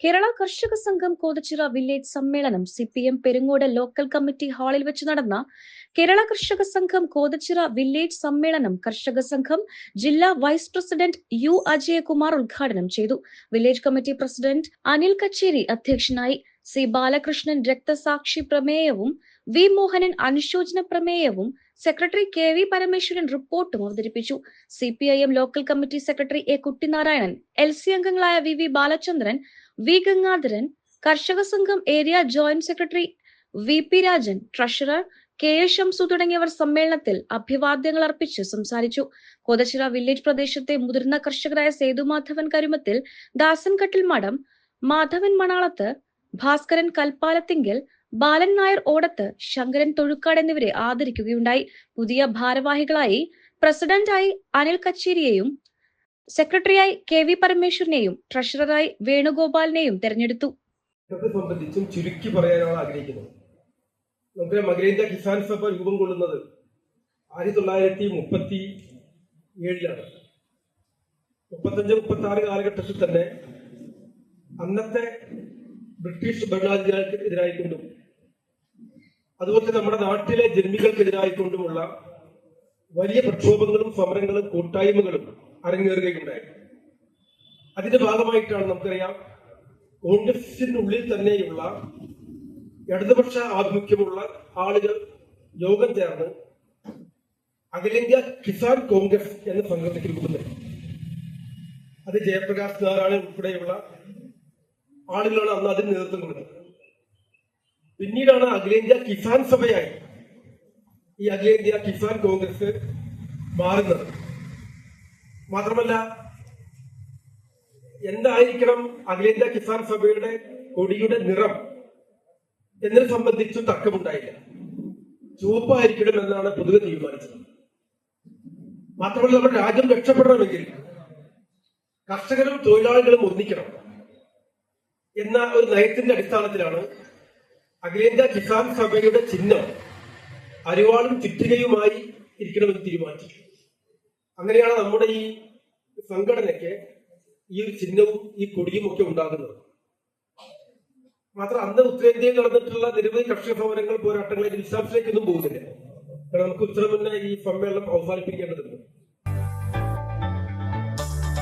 കേരള കർഷക സംഘം കോതച്ചിറ വില്ലേജ് സമ്മേളനം C P M Perungode local committee ഹാളിൽ വെച്ച് നടന്ന കേരള കർഷക സംഘം കോതച്ചിറ വില്ലേജ് സമ്മേളനം കർഷക സംഘം ജില്ലാ വൈസ് പ്രസിഡന്റ് യു അജയകുമാർ ഉദ്ഘാടനം ചെയ്തു. വില്ലേജ് കമ്മിറ്റി പ്രസിഡന്റ് അനിൽ കച്ചേരി അധ്യക്ഷനായി സി ബാലകൃഷ്ണൻ രക്തസാക്ഷി പ്രമേയവും വി മോഹനൻ അനുശോചന പ്രമേയവും സെക്രട്ടറി കെ വി പരമേശ്വരൻ റിപ്പോർട്ടും അവതരിപ്പിച്ചു. C P I M local committee secretary A Kuttinarayanan L C അംഗങ്ങളായ V V Balachandran V Gangadharan കർഷക സംഘം area joint secretary V P Rajan treasurer K A Shamsu തുടങ്ങിയവർ സമ്മേളനത്തിൽ അഭിവാദ്യങ്ങൾ അർപ്പിച്ച് സംസാരിച്ചു. കോതച്ചിറ വില്ലേജ് പ്രദേശത്തെ മുതിർന്ന കർഷകരായ സേതുമാധവൻ കരുമത്തിൽ ദാസൻ കട്ടിൽ മഠം മാധവൻ മണാളത്ത് ഭാസ്കരൻ കൽപ്പാലത്തിങ്കിൽ ബാലൻ നായർ ഓടത്ത് ശങ്കരൻ തൊഴുക്കാട് എന്നിവരെ ആദരിക്കുകയുണ്ടായി. പുതിയ ഭാരവാഹികളായി പ്രസിഡന്റായി അനിൽ കച്ചേരിയെയും സെക്രട്ടറിയായി കെ വി പരമേശ്വരനെയും ട്രഷററായി വേണുഗോപാലിനെയും തെരഞ്ഞെടുത്തു. സംബന്ധിച്ചും ചുരുക്കി പറയാനാണ് ആഗ്രഹിക്കുന്നത്. നമുക്കറിയാം അഖിലേന്ത്യാ കിസാൻ സഭ രൂപം കൊള്ളുന്നത് ആയിരത്തി തൊള്ളായിരത്തി മുപ്പത്തി ഏഴിലാണ് മുപ്പത്തഞ്ച് മുപ്പത്തി ആറ് കാലഘട്ടത്തിൽ തന്നെ അന്നത്തെ ബ്രിട്ടീഷ് ഭരണാധികാരികൾക്കെതിരായിക്കൊണ്ടും അതുപോലെ നമ്മുടെ നാട്ടിലെ ജന്മികൾക്കെതിരായിക്കൊണ്ടുമുള്ള വലിയ പ്രക്ഷോഭങ്ങളും സമരങ്ങളും കൂട്ടായ്മകളും അരങ്ങേറുകയുണ്ടായി അതിന്റെ ഭാഗമായിട്ടാണ് നമുക്കറിയാം കോൺഗ്രസിനുള്ളിൽ തന്നെയുള്ള ഇടതുപക്ഷ ആഭിമുഖ്യമുള്ള ആളുകൾ യോഗം ചേർന്ന് അഖിലേന്ത്യ കിസാൻ കോൺഗ്രസ് എന്ന സംഘടനയ്ക്ക് രൂപം അത് ജയപ്രകാശ് നാരായണൻ ഉൾപ്പെടെയുള്ള ആളുകളാണ് അന്ന് അതിന് നേതൃത്വം കൊടുത്തത്. പിന്നീടാണ് അഖിലേന്ത്യാ കിസാൻ സഭയായി ഈ അഖിലേന്ത്യാ കിസാൻ കോൺഗ്രസ് മാറുന്നത്. മാത്രമല്ല എന്തായിരിക്കണം അഖിലേന്ത്യാ കിസാൻ സഭയുടെ കൊടിയുടെ നിറം എന്നതിനെ സംബന്ധിച്ചും തർക്കമുണ്ടായില്ല. ചുവപ്പായിരിക്കണം എന്നാണ് പൊതുവെ തീരുമാനിച്ചത്. മാത്രമല്ല നമ്മുടെ രാജ്യം രക്ഷപ്പെടണമെങ്കിൽ കർഷകരും തൊഴിലാളികളും ഒന്നിക്കണം എന്ന ഒരു നയത്തിന്റെ അടിസ്ഥാനത്തിലാണ് അഖിലേന്ത്യാ കിസാൻ സഭയുടെ ചിഹ്നം അരിവാളും ചുറ്റികയുമായി ഇരിക്കണമെന്ന് തീരുമാനിച്ചു അങ്ങനെയാണ് നമ്മുടെ ഈ സംഘടനയ്ക്ക് ഈ ചിഹ്നവും ഈ കൊടിയും ഒക്കെ ഉണ്ടാകുന്നത്. മാത്രം അന്ന് ഉത്തരേന്ത്യയിൽ നടന്നിട്ടുള്ള നിരവധി കർഷക സമരങ്ങൾ പോരാട്ടങ്ങളിൽ വിശദാംശത്തിലേക്കൊന്നും പോകുന്നില്ല. കാരണം നമുക്ക് ഉത്തരമുന്ന ഈ സമ്മേളനം അവസാനിപ്പിക്കേണ്ടതുണ്ട്.